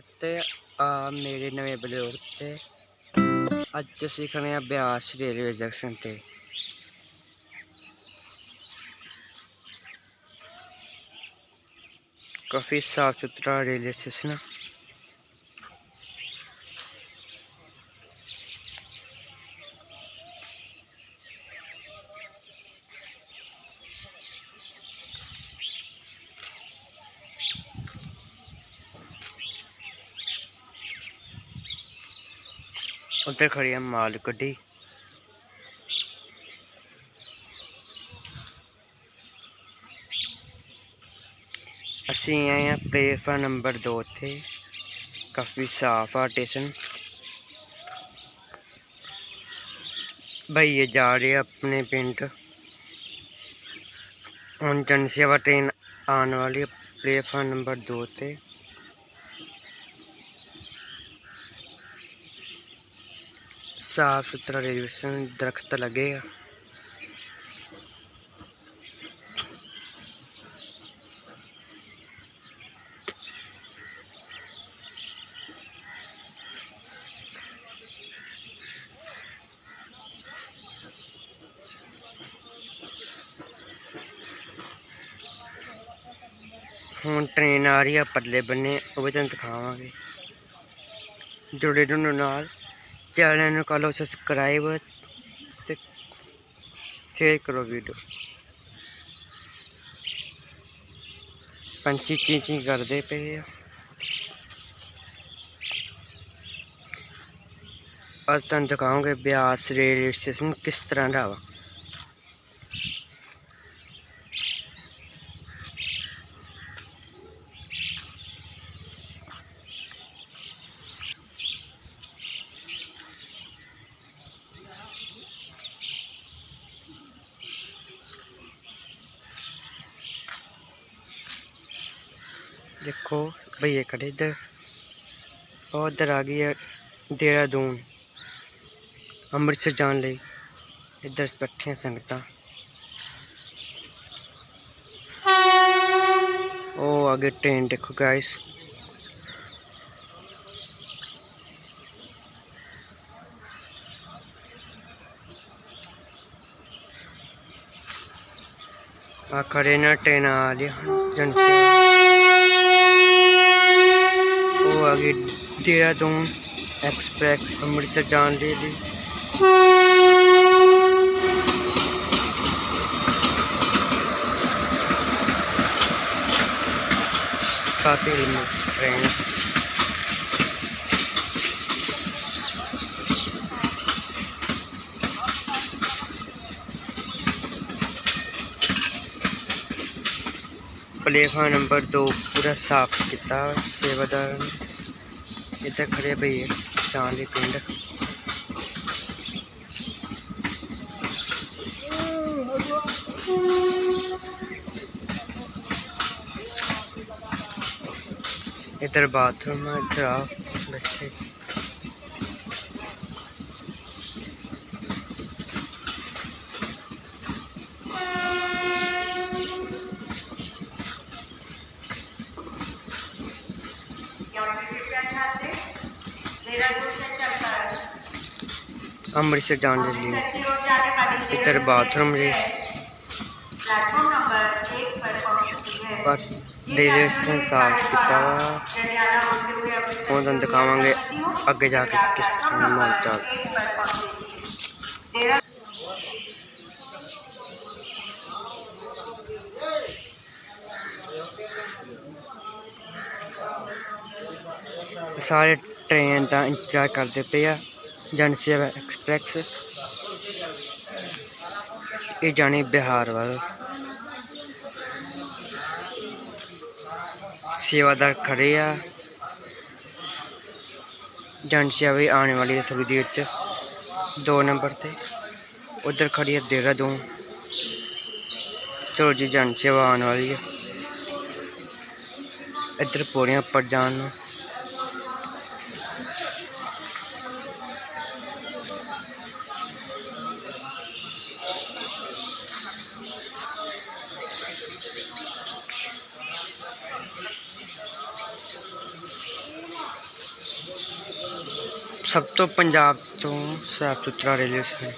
ਸਵਾਗਤ ਆ ਮੇਰੇ ਨਵੇਂ ਬਲੌਗ ਤੇ ਅੱਜ ਅਸੀਂ ਖੜੇ ਆ ਬਿਆਸ ਰੇਲਵੇ ਜੰਕਸ਼ਨ ਤੇ। ਕਾਫੀ ਸਾਫ਼ ਸੁਥਰਾ ਰੇਲਵੇ ਸਟੇਸ਼ਨ ਆ। ਉੱਧਰ ਖੜੀ ਆ ਮਾਲ ਗੱਡੀ। ਅਸੀਂ ਆਏ ਹਾਂ ਪਲੇਟਫਾਰਮ ਨੰਬਰ 2 ਤੇ, ਕਾਫੀ ਸਾਫ਼ ਆ ਸਟੇਸ਼ਨ ਭਈਏ ਜਾ ਰਹੇ ਆ ਆਪਣੇ ਪਿੰਡ। ਹੁਣ ਜਨ ਸੇਵਾ ਟ੍ਰੇਨ ਆਉਣ ਵਾਲੀ ਪਲੇਟਫਾਰਮ ਨੰਬਰ 2 ਤੇ। ਸਾਫ਼ ਸੁਥਰਾ ਰੇਲਵੇ ਸਟੇਸ਼ਨ ਦਰਖਤ ਲੱਗੇ ਆ। ਹੁਣ ਟ੍ਰੇਨ ਆ ਰਹੀ ਆ, ਪਰਲੇ ਬੰਨੇ, ਉਹ ਵੀ ਤੁਹਾਨੂੰ ਦਿਖਾਵਾਂਗੇ। ਜੁੜੇ ਢੁੰਡੋ ਨਾਲ। ਚੈਨਲ ਨੂੰ ਕਰ ਲਓ ਸਬਸਕ੍ਰਾਈਬ ਤੇ ਸ਼ੇਅਰ ਕਰੋ ਵੀਡੀਓ ਪੰਛੀ ਚੀ ਕਰਦੇ ਪਏ ਆ। ਅੱਜ ਤੁਹਾਨੂੰ ਦਿਖਾਉਂਗੇ ਬਿਆਸ ਰੇਲਵੇ ਸਟੇਸ਼ਨ ਕਿਸ ਤਰ੍ਹਾਂ ਦਾ ਵਾ। भैया खड़े इधर और इधर आ गई है देहरादून ਅੰਮ੍ਰਿਤਸਰ ਜਾਣ ਲਈ ਇੱਧਰ ਬੈਠੀਆਂ ਸੰਗਤਾਂ ਉਹ ਅੱਗੇ ਟ੍ਰੇਨ ਦੇਖੋ ਗਾਇਸ ਆ ਖੜੇ ਨਾ ਟ੍ਰੇਨ ਆ ਰਹੀ ਜਨਸੇਵਾ ਉਹ ਆ ਗਈ ਦੇਹਰਾਦੂਨ ਐਕਸਪ੍ਰੈਸ ਅੰਮ੍ਰਿਤਸਰ ਜਾਣ ਦੇ ਲਈ ਕਾਫੀ ਲੰਮੀ ਟ੍ਰੇਨ ਹੈ। प्लेटफार्म नंबर दो पूरा साफ किया सेवादार ने इधर खड़े भैया चाँद पिंड इधर बाथरूम है इधर आओ ਅੰਮ੍ਰਿਤਸਰ ਜਾਣ ਦੇ ਲਈ ਇੱਧਰ ਬਾਥਰੂਮ ਜੀ प्लेटफॉर्म नंबर एक पर पहुंच चुकी है ਪਰ ਰੇਲਵੇ ਸਟੇਸ਼ਨ ਸਾਫ਼ ਕੀਤਾ ਵਾ जलियाला होते हुए अपनी ਹੁਣ ਤੁਹਾਨੂੰ ਦਿਖਾਵਾਂਗੇ ਅੱਗੇ ਜਾ ਕੇ ਕਿਸ ਤਰ੍ਹਾਂ ਜਨਸੇਵਾ ਐਕਸਪ੍ਰੈਸ। ਇਹ ਜਾਣੀ ਬਿਹਾਰ ਵੱਲ। ਸੇਵਾਦਾਰ ਖੜੇ ਆ। ਜਨਸੇਵਾ ਵੀ ਆਉਣ ਵਾਲੀ ਹੈ ਥੋੜੀ ਦੇਰ ਚ। ਦੋ ਨੰਬਰ ਤੇ। ਉਧਰ ਖੜੀ ਹੈ ਦੇਹਰਾਦੂਨ। ਚਲੋ ਜੀ, ਜਨਸੇਵਾ ਆਉਣ ਵਾਲੀ ਹੈ। ਇੱਧਰ ਪੌੜੀਆਂ ਉੱਪਰ ਜਾਣ ਨੂੰ। ਸਭ ਤੋਂ ਪੰਜਾਬ ਤੋਂ ਸਾਫ ਸੁਥਰਾ ਰੇਲਵੇ ਸਟੇਸ਼ਨ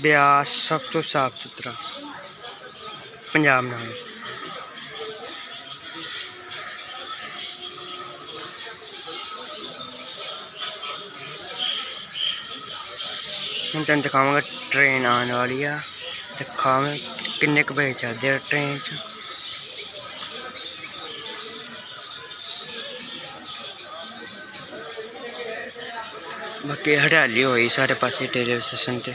ਬਿਆਸ ਸਭ ਤੋਂ ਸਾਫ ਸੁਥਰਾ ਪੰਜਾਬ ਨਾਲ ਹੁਣ ਤੈਨੂੰ ਦਿਖਾਵਾਂਗਾ ਟ੍ਰੇਨ ਆਉਣ ਵਾਲੀ ਆ खावे में किन्ने के भेजा दे ट्रेन बाकी हरियाली होई सारे पास रेलवे स्टेशन से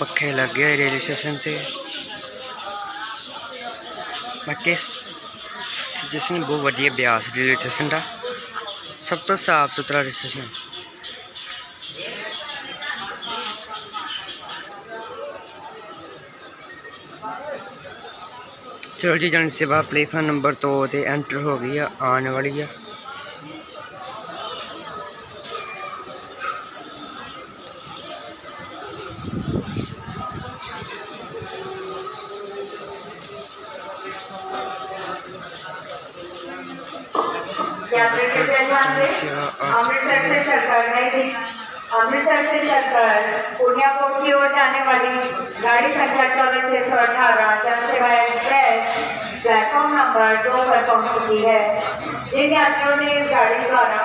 पखे लग गए रेलवे स्टेशन से ਬਾਕੀ ਸਟੇਸ਼ਨ ਬਹੁਤ ਵਧੀਆ ਬਿਆਸ ਰੇਲਵੇ ਸਟੇਸ਼ਨ ਦਾ? ਸਭ ਤੋਂ ਸਾਫ਼ ਸੁਥਰਾ ਰੇਲਵੇ ਸਟੇਸ਼ਨ ਚਲੋ ਜੀ, ਜਨ ਸੇਵਾ ਪਲੇਟਫਾਰਮ ਨੰਬਰ 2 ਤੇ ਐਂਟਰ ਹੋ ਗਈ ਆ, ਆਉਣ ਵਾਲੀ ਆ। प्लेटफॉर्म नंबर दो पर पहुँच चुकी है जिन यात्रियों ने इस गाड़ी द्वारा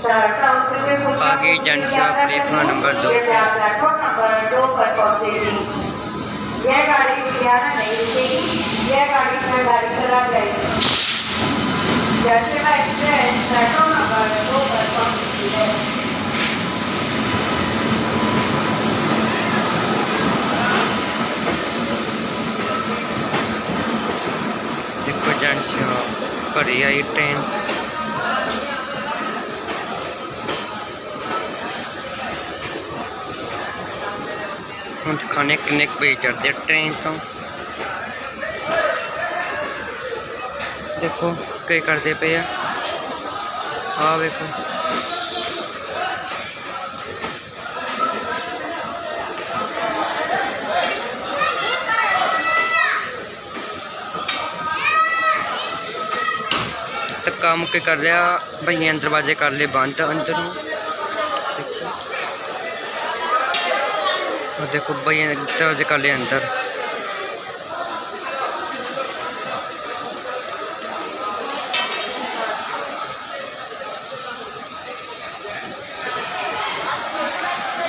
सहरसा उतरते हुए आगे जन सेवा प्लेटफॉर्म नंबर दो। प्लेटफॉर्म नंबर दो पर पहुंचेगी यह गाड़ी यह गाड़ी गाड़ी चला प्लेटफॉर्म नंबर दो पर पहुँच पर जंक्शन पर आई ट्रेन हूँ खाने कनेक्ट पे चढ़ते ट्रेन तो। देखो कई करते पे है हाँ देखो। शाम के कर लिया भैया दरवाजे कर लिए बंद अंदर और देखो भैया दरवाजे कर ले अंदर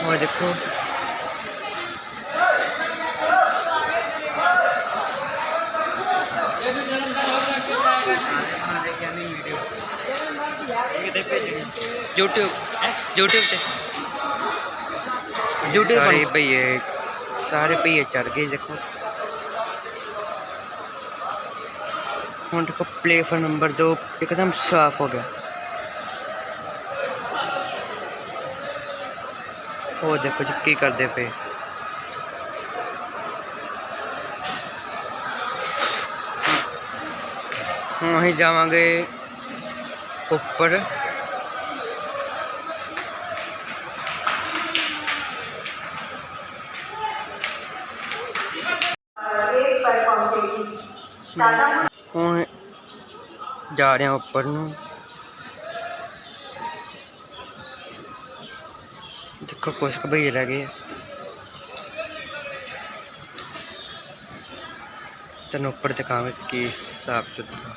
और देखो सारे भैया सारे भैया चढ़ गए देखो हम देखो प्लेफर नंबर दो एकदम साफ़ हो गया वो देखो जी की करते पे हम अं जावे उपर ਹੁਣ ਜਾ ਰਹੇ ਹਾਂ ਉੱਪਰ ਨੂੰ। ਦੇਖੋ ਕੁਛ ਕੁ ਰਹਿ ਗਏ ਤੈਨੂੰ ਉੱਪਰ ਦਿਖਾਵਾਂਗੇ ਕੀ ਸਾਫ਼ ਸੁਥਰਾ।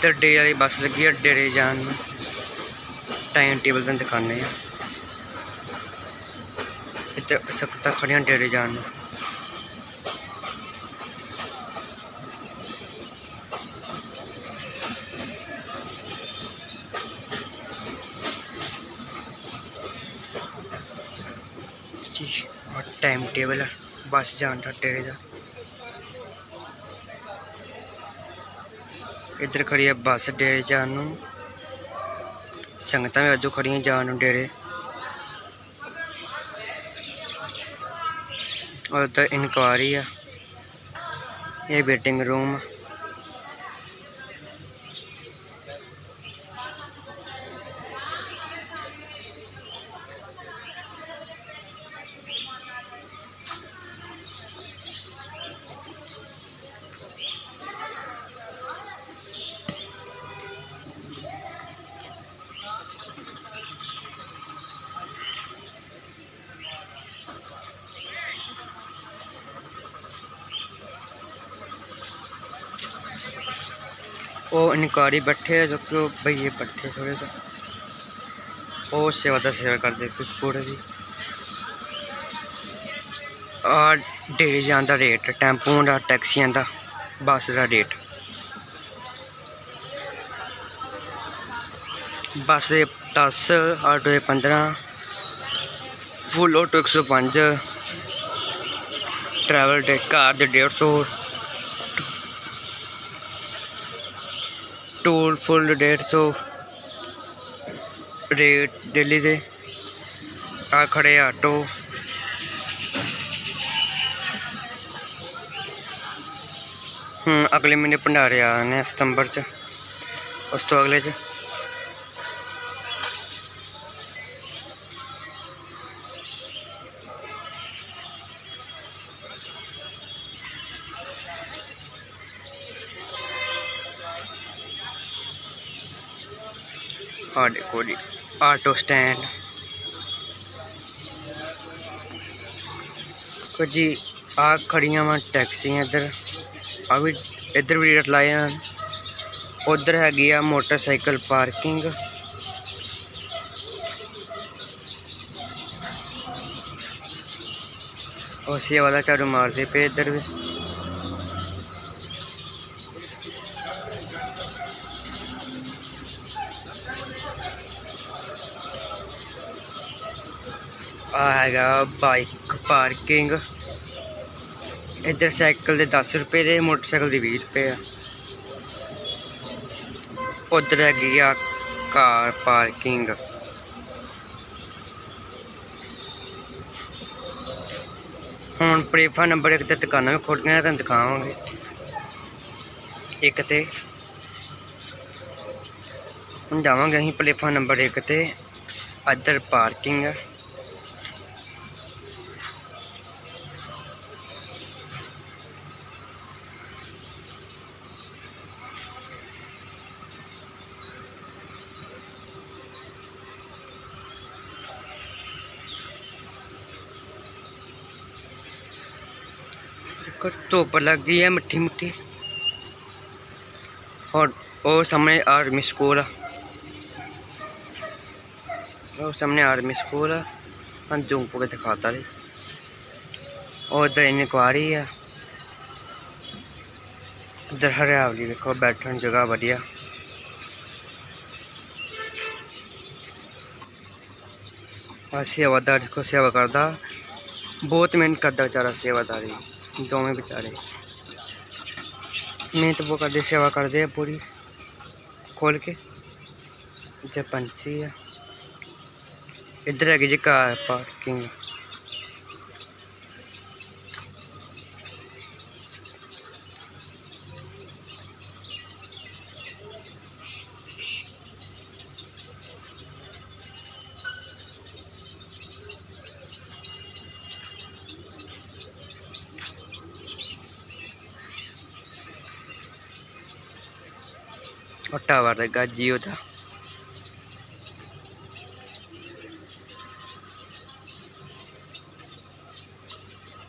इधर डेरे वाली बस लगी है डेरे जान। टाइम टेबल तुम दिखाने इधर सकता खड़िया डेरे अड्डे जान टाइम टेबल बस जान डेरे अड्डे का ਇੱਧਰ ਖੜੀ ਹੈ ਬੱਸ ਡੇਰੇ ਜਾਣ ਨੂੰ। ਸੰਗਤਾਂ ਵੀ ਅੱਜੋਂ ਖੜੀਆਂ ਜਾਣ ਨੂੰ ਡੇਰੇ। ਔਰ ਤਾਂ ਇਨਕੁਆਰੀ ਆ। ਇਹ ਵੇਟਿੰਗ ਰੂਮ भिकारी बैठे हैं जो कि भैया बैठे थोड़े से वो सेवा का सेवा करते पूरे की ਡੇਲੀ ਜਾਣ ਦਾ ਰੇਟ, ਟੈਂਪੂ ਦਾ, ਟੈਕਸੀਆਂ ਦਾ, ਬੱਸ ਦਾ ਰੇਟ। ਬੱਸ ਦੇ 10 ਆਟੋ ਦੇ 15 ਫੁੱਲ ਆਟੋ 105 ਟਰੈਵਲ ਦੇ ਕਾਰ ਦੇ 150 ਟੂਲ ਫੁੱਲ 150 ਰੇਟ ਦਿੱਲੀ ਦੇ। ਆ ਖੜੇ ਆਟੋ ਹੂੰ, ਅਗਲੇ ਮਹੀਨੇ ਭੰਡਾਰੇ ਆ ਸਤੰਬਰ ਚ। ਉਸ ਤੋਂ ਅਗਲੇ ਚ। ਆ ਦੇਖੋ ਜੀ ਆਟੋ ਸਟੈਂਡ ਕੁਝ ਜੀ ਆ ਖੜੀਆਂ ਵਾ ਟੈਕਸੀਆਂ ਇੱਧਰ। ਆ ਵੀ ਇੱਧਰ ਵੀ ਰੇਟ ਲਾਏ ਹਨ ਉਧਰ ਹੈਗੀ ਆ ਮੋਟਰਸਾਈਕਲ ਪਾਰਕਿੰਗ। ਉਹ ਸੇਵਾ ਦਾ ਝਾੜੂ ਮਾਰਦੇ ਪਏ ਇੱਧਰ ਵੀ। ਆ ਹੈਗਾ ਬਾਈਕ ਪਾਰਕਿੰਗ ਇੱਧਰ ਸਾਈਕਲ ਦੇ 10 ਰੁਪਏ ਦੇ, ਮੋਟਰਸਾਈਕਲ ਦੇ 20 ਰੁਪਏ ਆ। ਉਧਰ ਹੈਗੀ ਆ ਕਾਰ ਪਾਰਕਿੰਗ ਹੁਣ ਪਲੇਟਫਾਰਮ ਨੰਬਰ ਇੱਕ ਤੇ ਦੁਕਾਨਾਂ ਵੀ ਖੋਲ੍ਹੀਆਂ ਤੁਹਾਨੂੰ ਦਿਖਾਵਾਂਗੇ। ਇੱਕ ਤੇ। ਹੁਣ ਜਾਵਾਂਗੇ ਅਸੀਂ ਪਲੇਟਫਾਰਮ ਨੰਬਰ ਇੱਕ ਤੇ, ਇੱਧਰ ਪਾਰਕਿੰਗ ਆ। ਧੁੱਪ ਲੱਗ ਗਈ ਹੈ ਮਿੱਠੀ ਮਿੱਠੀ और और सामने आर्मी स्कूल और सामने आर्मी स्कूल हम जूंग को दिखाता रही और इधर इनक्वारी है इधर हरियावली देखो बैठने जगह बढ़िया और सेवादार देखो सेवा करता बहुत मेहनत करता बेचारा सेवादारी दोवें बेचारे नहीं तो वो कर दे सेवा कर दे पूरी। खोल के। जब पंछी है। इधर है कि जी कार पार्किंग। ਟਾਵਰ ਲੱਗਾ ਜੀਓ ਦਾ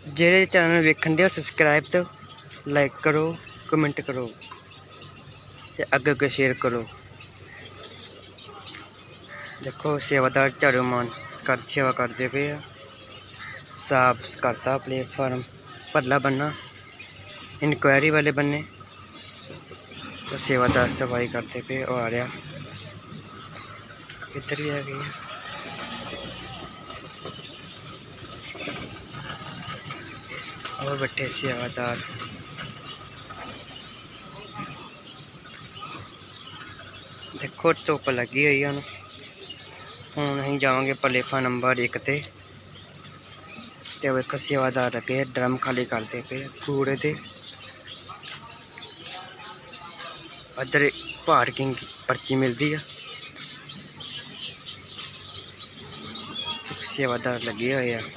ਜਿਹੜੇ ਚੈਨਲ ਨੂੰ ਵੇਖਣ ਦੇ ਸਬਸਕ੍ਰਾਈਬ ਤੇ ਲਾਈਕ ਕਰੋ ਕਮੈਂਟ ਕਰੋ ਤੇ ਅੱਗੇ ਅੱਗੇ ਸ਼ੇਅਰ ਕਰੋ ਦੇਖੋ ਸੇਵਾਦਾਰ ਝਾੜੂ ਮਾਨ ਕਰ ਸੇਵਾ ਕਰਦੇ ਪਏ ਆ ਸਾਫ ਕਰਤਾ ਪਲੇਟਫਾਰਮ ਪਰਲਾ ਬੰਨਾ ਇਨਕੁਆਇਰੀ ਵਾਲੇ ਬੰਨੇ तो सेवादार सफाई करते पे वो आ रहा इधर ही आ गई और बैठे सेवादार ਦੇਖੋ ਧੁੱਪ ਲੱਗੀ ਹੋਈ ਆ ਨੂੰ ਹੁਣ ਅਸੀਂ ਜਾਵਾਂਗੇ ਪਲੇਫਾ ਨੰਬਰ 1 ਤੇ ਤੇ ਵੇਖੋ ਸੇਵਾਦਾਰ ਲੱਗੇ ਆ, ਡਰਮ ਖਾਲੀ ਕਰਦੇ ਪਏ ਆ ਕੂੜੇ ਦੇ इधर पार्किंग की पर्ची मिलती है। सेवादार लगे हुए हैं।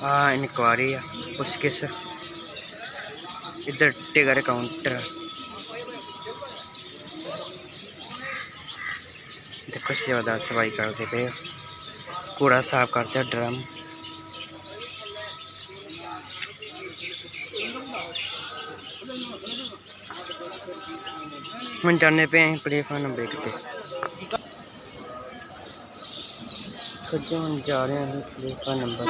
हाँ इंक्वायरी है कुछ किस इधर टिकट काउंटर देखो, सेवादार सफ़ाई करते पे कूड़ा साफ़ करते ड्रम। ਡਰਮ ਹੁਣ ਜਾਣੇ ਪਏ ਅਸੀਂ ਪਲੇਫਾਰਮ ਨੰਬਰ ਇੱਕ ਤੇ ਸੱਜੇ ਹੁਣ ਜਾ ਰਹੇ ਹਾਂ ਅਸੀਂ ਪਲੇਫਾਰਮ ਨੰਬਰ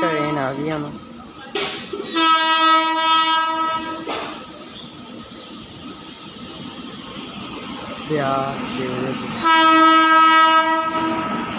ਟ੍ਰੇਨ ਆ ਗਈ ਹੁਣ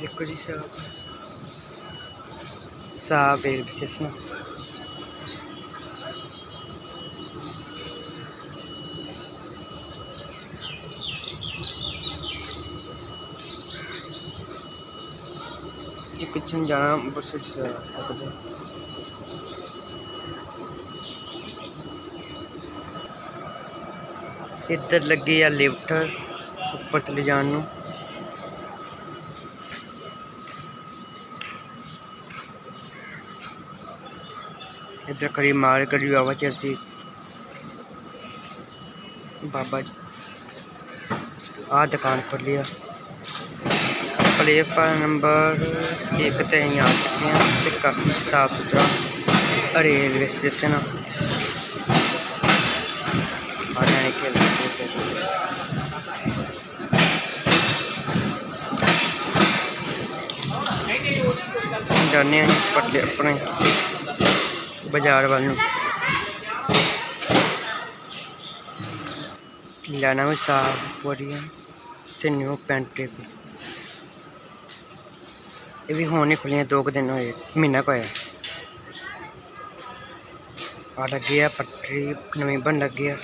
ਦੇਖੋ ਜੀ ਸਾਹਬ ਸਾਹਬ ਰੇਲਵੇ ਸਟੇਸ਼ਨ ਜੇ ਕਿੱਥੇ ਨੂੰ ਜਾਣਾ ਬੱਸ ਵਿੱਚ ਜਾ ਸਕਦੇ ਹੋ। ਇੱਧਰ ਲੱਗੀ ਆ ਲਿਫਟ ਉੱਪਰ ਥੱਲੇ ਜਾਣ ਨੂੰ કરી મારે आवाज़ चलती। बाबा जी। आ दुकान पर लिया। प्लेटफार्म नंबर एक तो यहीं आ चुके हैं। काफ़ी साफ़ सुथरा रेलवे स्टेशन जाने हैं, पटले अपने। ਬਾਜ਼ਾਰ ਵੱਲ ਨੂੰ। ਲੈਣਾ ਵੀ ਸਾਫ਼ ਵਧੀਆ ਤੇ ਨਿਊ ਪੈਂਟ ਇਹ ਵੀ ਹੁਣ ਹੀ ਖੁੱਲੀਆਂ, ਦੋ ਕੁ ਦਿਨ ਹੋਏ, ਮਹੀਨਾ ਕੁ ਹੋਇਆ। ਆ ਲੱਗੀ ਆ ਪੱਟਰੀ, ਨਵੀਂ ਬਣ ਲੱਗੀ ਆ।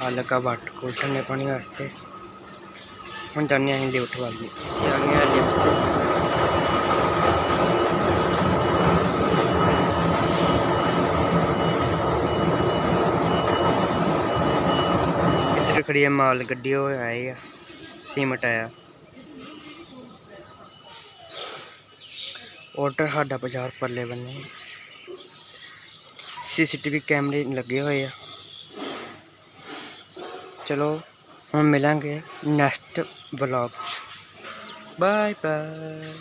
ਆ ਲੱਗਾ ਵਾਟਰ ਕੂਲਰ ਠੰਡੇ ਪਾਣੀ ਵਾਸਤੇ। ਹੁਣ ਜਾਂਦੇ ਅਸੀਂ ਲਿਫਟ ਵੱਲ ਨੂੰ। ਸਿਆਣੇ ਆ ਲਿਫਟ ਤੇ। ਇੱਧਰ ਖੜੀ ਆ ਮਾਲ ਗੱਡੀ ਉਹ ਆਏ ਆ ਸੀਮਟ ਆਇਆ ਆਰਡਰ ਸਾਡਾ ਬਾਜ਼ਾਰ ਪਰਲੇ ਬੰਨੇ ਸੀਸੀਟੀਵੀ ਕੈਮਰੇ ਲੱਗੇ ਹੋਏ ਆ ਚਲੋ ਹੁਣ ਮਿਲਾਂਗੇ ਨੈਕਸਟ ਵਲੌਗ 'ਚ ਬਾਏ ਬਾਏ